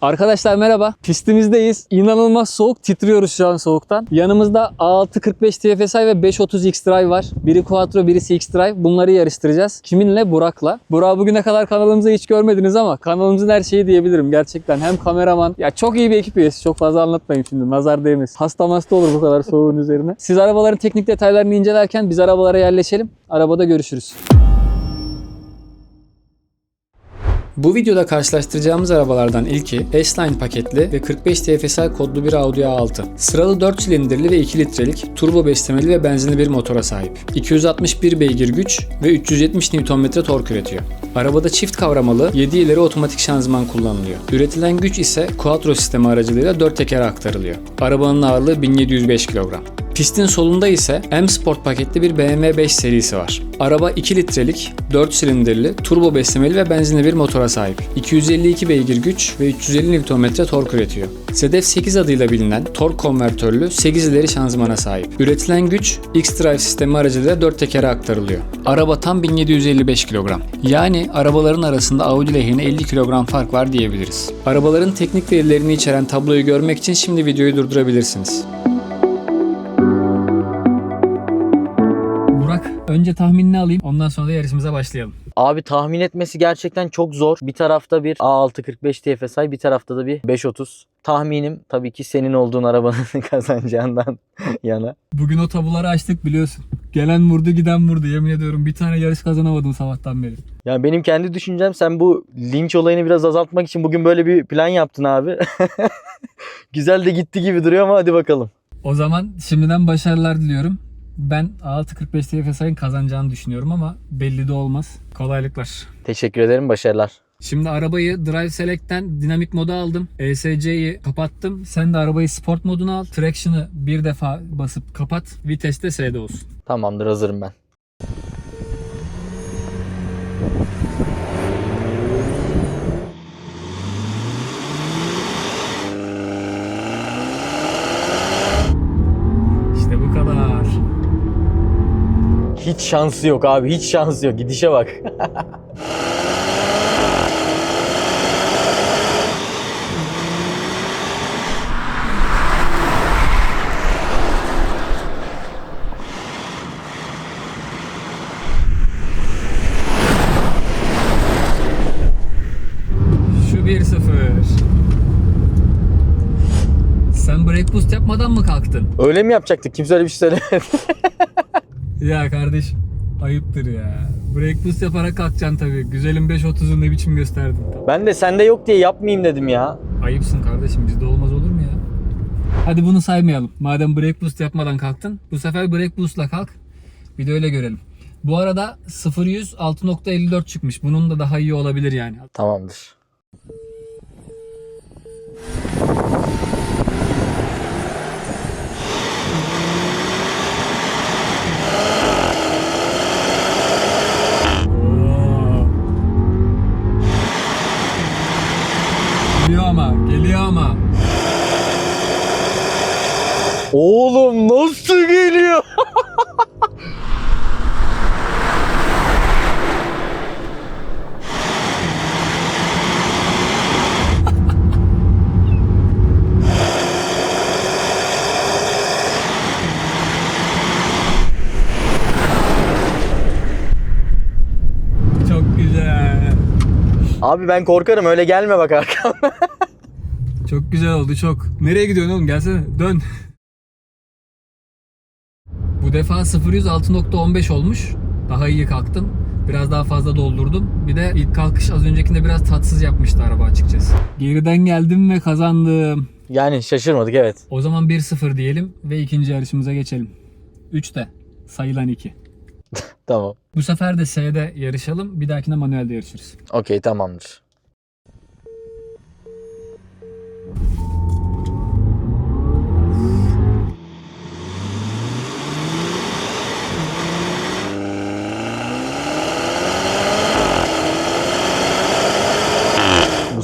Arkadaşlar merhaba. Pistimizdeyiz. İnanılmaz soğuk. Titriyoruz şu an soğuktan. Yanımızda A6 45 TFSI ve 530 X-Drive var. Biri Quattro, birisi X-Drive. Bunları yarıştıracağız. Kiminle? Burak'la. Burak'ı bugüne kadar kanalımızda hiç görmediniz ama kanalımızın her şeyi diyebilirim gerçekten. Hem kameraman. Ya çok iyi bir ekip üyesi. Çok fazla anlatmayayım şimdi. Nazar değmesin. Hasta hasta olur bu kadar soğuğun üzerine. Siz arabaların teknik detaylarını incelerken biz arabalara yerleşelim. Arabada görüşürüz. Bu videoda karşılaştıracağımız arabalardan ilki S-Line paketli ve 45 TFSI kodlu bir Audi A6. Sıralı 4 silindirli ve 2 litrelik turbo beslemeli ve benzinli bir motora sahip. 261 beygir güç ve 370 Nm tork üretiyor. Arabada çift kavramalı 7 ileri otomatik şanzıman kullanılıyor. Üretilen güç ise Quattro sistemi aracılığıyla 4 tekere aktarılıyor. Arabanın ağırlığı 1705 kilogram. Pistin solunda ise M Sport paketli bir BMW 5 serisi var. Araba 2 litrelik, 4 silindirli, turbo beslemeli ve benzinli bir motora sahip. 252 beygir güç ve 350 Nm tork üretiyor. Sedef 8 adıyla bilinen tork konvertörlü 8 ileri şanzımana sahip. Üretilen güç X-Drive sistemi aracılığıyla 4 tekere aktarılıyor. Araba tam 1755 kilogram. Yani arabaların arasında Audi lehine 50 kilogram fark var diyebiliriz. Arabaların teknik verilerini içeren tabloyu görmek için şimdi videoyu durdurabilirsiniz. Önce tahminini alayım. Ondan sonra da yarışımıza başlayalım. Abi tahmin etmesi gerçekten çok zor. Bir tarafta bir A6 45 TFSI, bir tarafta da bir 530. Tahminim tabii ki senin olduğun arabanın kazanacağından yana. Bugün o tabuları açtık biliyorsun. Gelen vurdu giden vurdu. Yemin ediyorum bir tane yarış kazanamadım sabahtan beri. Yani benim kendi düşüncem sen bu linç olayını biraz azaltmak için bugün böyle bir plan yaptın abi. Güzel de gitti gibi duruyor ama hadi bakalım. O zaman şimdiden başarılar diliyorum. Ben A645 TFSI'nin kazanacağını düşünüyorum ama belli de olmaz. Kolaylıklar. Teşekkür ederim başarılar. Şimdi arabayı Drive Select'ten dinamik moda aldım. ESC'yi kapattım. Sen de arabayı sport moduna al. Traction'ı bir defa basıp kapat. Vites de S'de olsun. Tamamdır hazırım ben. İşte bu kadar. Hiç şansı yok abi hiç şansı yok. Gidişe bak. Şu 1-0. Sen break boost yapmadan mı kalktın? Öyle mi yapacaktık? Kimse öyle bir şey söylemedi. Ya kardeşim ayıptır ya. Break boost yaparak kalkacaksın tabii. Güzelim 5.30'u ne biçim gösterdin. ben de sende yok diye yapmayayım dedim ya. Ayıpsın kardeşim bizde olmaz olur mu ya? Hadi bunu saymayalım. Madem break boost yapmadan kalktın. Bu sefer break boost'la kalk. Bir de öyle görelim. Bu arada 0-100 6.54 çıkmış. Bunun da daha iyi olabilir yani. Tamamdır. Ama, geliyor ama. Oğlum nasıl geliyor? Çok güzel. Abi ben korkarım öyle gelme bak arkamda. Çok güzel oldu çok. Nereye gidiyorsun oğlum? Gelsene. Dön. Bu defa 0-100 6.15 olmuş. Daha iyi kalktım. Biraz daha fazla doldurdum. Bir de ilk kalkış az öncekinde biraz tatsız yapmıştı araba açıkçası. Geriden geldim ve kazandım. Yani şaşırmadık evet. O zaman 1-0 diyelim ve ikinci yarışımıza geçelim. 3 de sayılan 2. Tamam. Bu sefer de S'de yarışalım. Bir dahakine manuelde yarışırız. Okey tamamdır.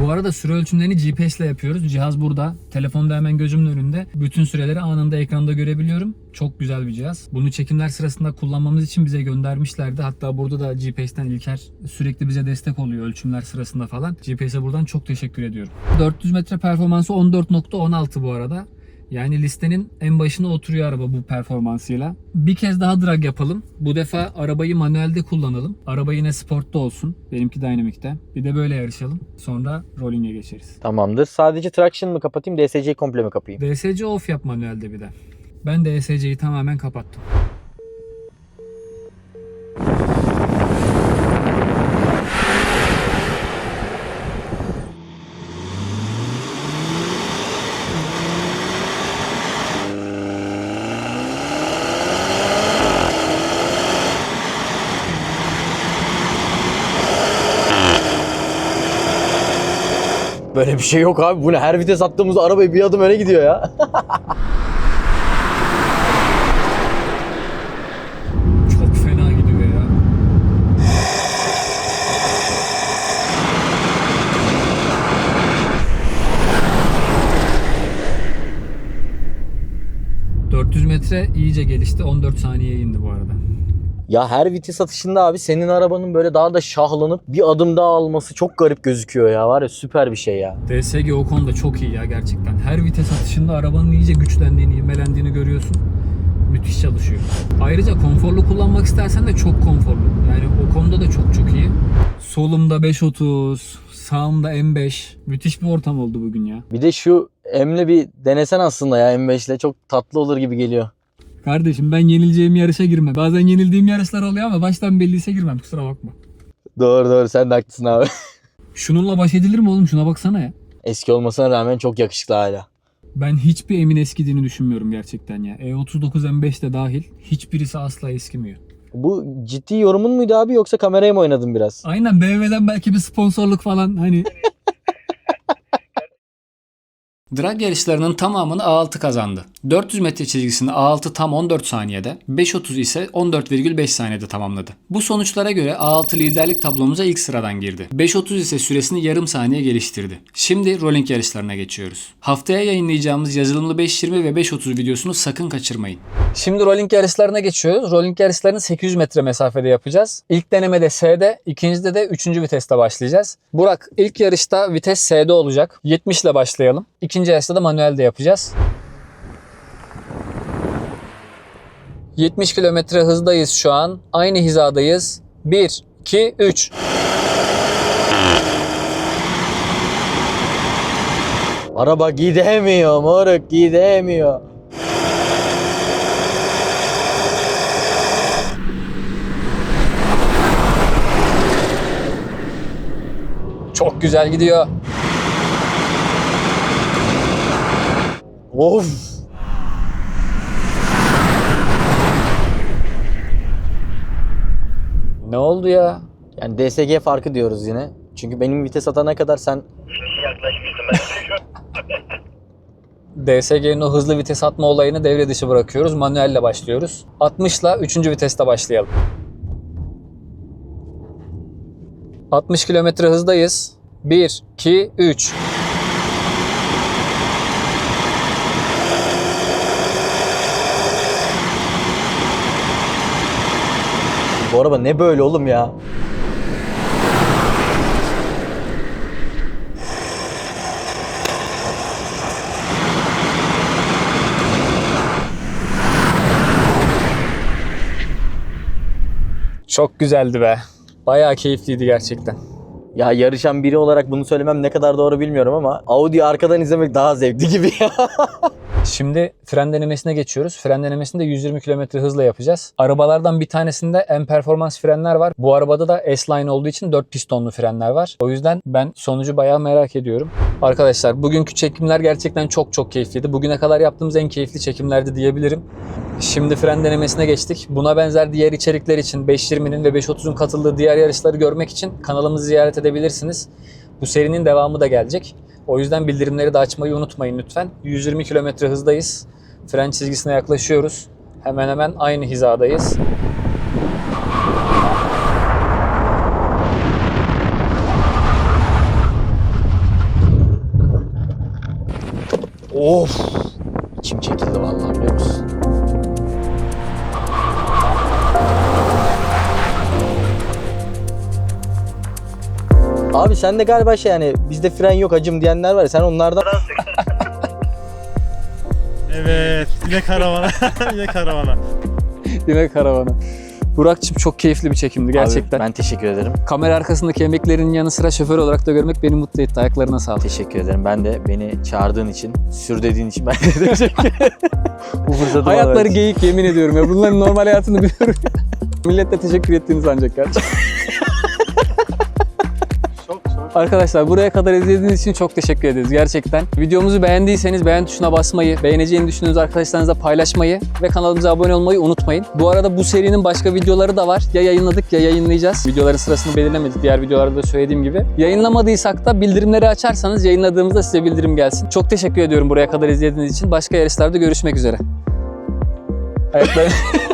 Bu arada süre ölçümlerini GPS ile yapıyoruz. Cihaz burada. Telefonda hemen gözümün önünde. Bütün süreleri anında ekranda görebiliyorum. Çok güzel bir cihaz. Bunu çekimler sırasında kullanmamız için bize göndermişlerdi. Hatta burada da GPS'ten İlker sürekli bize destek oluyor ölçümler sırasında falan. GPS'e buradan çok teşekkür ediyorum. 400 metre performansı 14.16 bu arada. Yani listenin en başına oturuyor araba bu performansıyla. Bir kez daha drag yapalım. Bu defa arabayı manuelde kullanalım. Araba yine sportta olsun. Benimki Dynamic'te. Bir de böyle yarışalım. Sonra rolling'e geçeriz. Tamamdır. Sadece traction mı kapatayım, DSC'yi komple mi kapayım? DSC off yap manuelde bir de. Ben DSC'yi tamamen kapattım. Böyle bir şey yok abi. Bu ne? Her vites attığımız araba bir adım öne gidiyor ya. Çok fena gidiyor ya. ...400 metre iyice gelişti. 14 saniyeye indi bu arada. Ya her vites atışında abi senin arabanın böyle daha da şahlanıp bir adım daha alması çok garip gözüküyor ya. Var ya süper bir şey ya. DSG o konuda çok iyi ya gerçekten. Her vites atışında arabanın iyice güçlendiğini, ivmelendiğini görüyorsun. Müthiş çalışıyor. Ayrıca konforlu kullanmak istersen de çok konforlu. Yani o konuda da çok çok iyi. Solumda 530, sağımda M5. Müthiş bir ortam oldu bugün ya. Bir de şu M'le bir denesen aslında ya M5'le çok tatlı olur gibi geliyor. Kardeşim ben yenileceğim yarışa girmem. Bazen yenildiğim yarışlar oluyor ama baştan belliyse girmem kusura bakma. Doğru doğru sen de haklısın abi. Şununla baş edilir mi oğlum? Şuna baksana ya. Eski olmasına rağmen çok yakışıklı hala. Ben hiçbir emin eskidiğini düşünmüyorum gerçekten ya. E E39 M5 de dahil hiçbirisi asla eskimiyor. Bu ciddi yorumun muydu abi yoksa kameraya mı oynadın biraz? Aynen BMW'den belki bir sponsorluk falan hani. Drag yarışlarının tamamını A6 kazandı. 400 metre çizgisini A6 tam 14 saniyede, 5.30 ise 14,5 saniyede tamamladı. Bu sonuçlara göre A6 liderlik tablomuza ilk sıradan girdi. 5.30 ise süresini yarım saniye geliştirdi. Şimdi rolling yarışlarına geçiyoruz. Haftaya yayınlayacağımız yazılımlı 5.20 ve 5.30 videosunu sakın kaçırmayın. Şimdi rolling yarışlarına geçiyoruz. Rolling yarışlarını 800 metre mesafede yapacağız. İlk denemede S'de, ikincide de 3. viteste başlayacağız. Burak ilk yarışta vites S'de olacak. 70 ile başlayalım. İkinci yarışta da manuelde yapacağız. 70 kilometre hızdayız şu an. Aynı hizadayız. 1, 2, 3. Araba gidemiyor moruk gidemiyor. Çok güzel gidiyor. Of. Ne oldu ya? Yani DSG farkı diyoruz yine. Çünkü benim vites atana kadar sen DSG'nin o hızlı vites atma olayını devre dışı bırakıyoruz. Manuelle başlıyoruz. 60 ile 3. viteste başlayalım. 60 kilometre hızdayız. 1, 2, 3. bu araba ne böyle oğlum ya? Çok güzeldi be. Bayağı keyifliydi gerçekten. Ya yarışan biri olarak bunu söylemem ne kadar doğru bilmiyorum ama Audi'yi arkadan izlemek daha zevkli gibi ya. Şimdi fren denemesine geçiyoruz. Fren denemesini de 120 km hızla yapacağız. Arabalardan bir tanesinde M performans frenler var. Bu arabada da S-Line olduğu için 4 pistonlu frenler var. O yüzden ben sonucu bayağı merak ediyorum. Arkadaşlar bugünkü çekimler gerçekten çok çok keyifliydi. Bugüne kadar yaptığımız en keyifli çekimlerdi diyebilirim. Şimdi fren denemesine geçtik. Buna benzer diğer içerikler için 5.20'nin ve 5.30'un katıldığı diğer yarışları görmek için kanalımızı ziyaret edebilirsiniz. Bu serinin devamı da gelecek. O yüzden bildirimleri de açmayı unutmayın lütfen. 120 km hızdayız. Fren çizgisine yaklaşıyoruz. Hemen hemen aynı hizadayız. Of. İçim çekildi vallahi biliyor musun? Abi sen de galiba şey yani bizde fren yok hacım diyenler var ya sen onlardan Evet, yine karavana. yine karavana. Yine karavana. Burak'cığım çok keyifli bir çekimdi gerçekten. Abi, ben teşekkür ederim. Kamera arkasındaki emeklerinin yanı sıra şoför olarak da görmek beni mutlu etti. Ayaklarına sağlık. Teşekkür ederim. Ben de beni çağırdığın için, sür dediğin için ben de teşekkür ederim. Bu fırsatı Hayatları geyik yemin ediyorum ya. Bunların normal hayatını biliyorum. Millet de teşekkür ettiğiniz ancak gerçekten. Arkadaşlar buraya kadar izlediğiniz için çok teşekkür ederiz gerçekten. Videomuzu beğendiyseniz beğen tuşuna basmayı, beğeneceğini düşündüğünüz arkadaşlarınızla paylaşmayı ve kanalımıza abone olmayı unutmayın. Bu arada bu serinin başka videoları da var. Ya yayınladık ya yayınlayacağız. Videoların sırasını belirlemedik diğer videolarda da söylediğim gibi. Yayınlamadıysak da bildirimleri açarsanız yayınladığımızda size bildirim gelsin. Çok teşekkür ediyorum buraya kadar izlediğiniz için. Başka yarışlarda görüşmek üzere. Ayaklarını...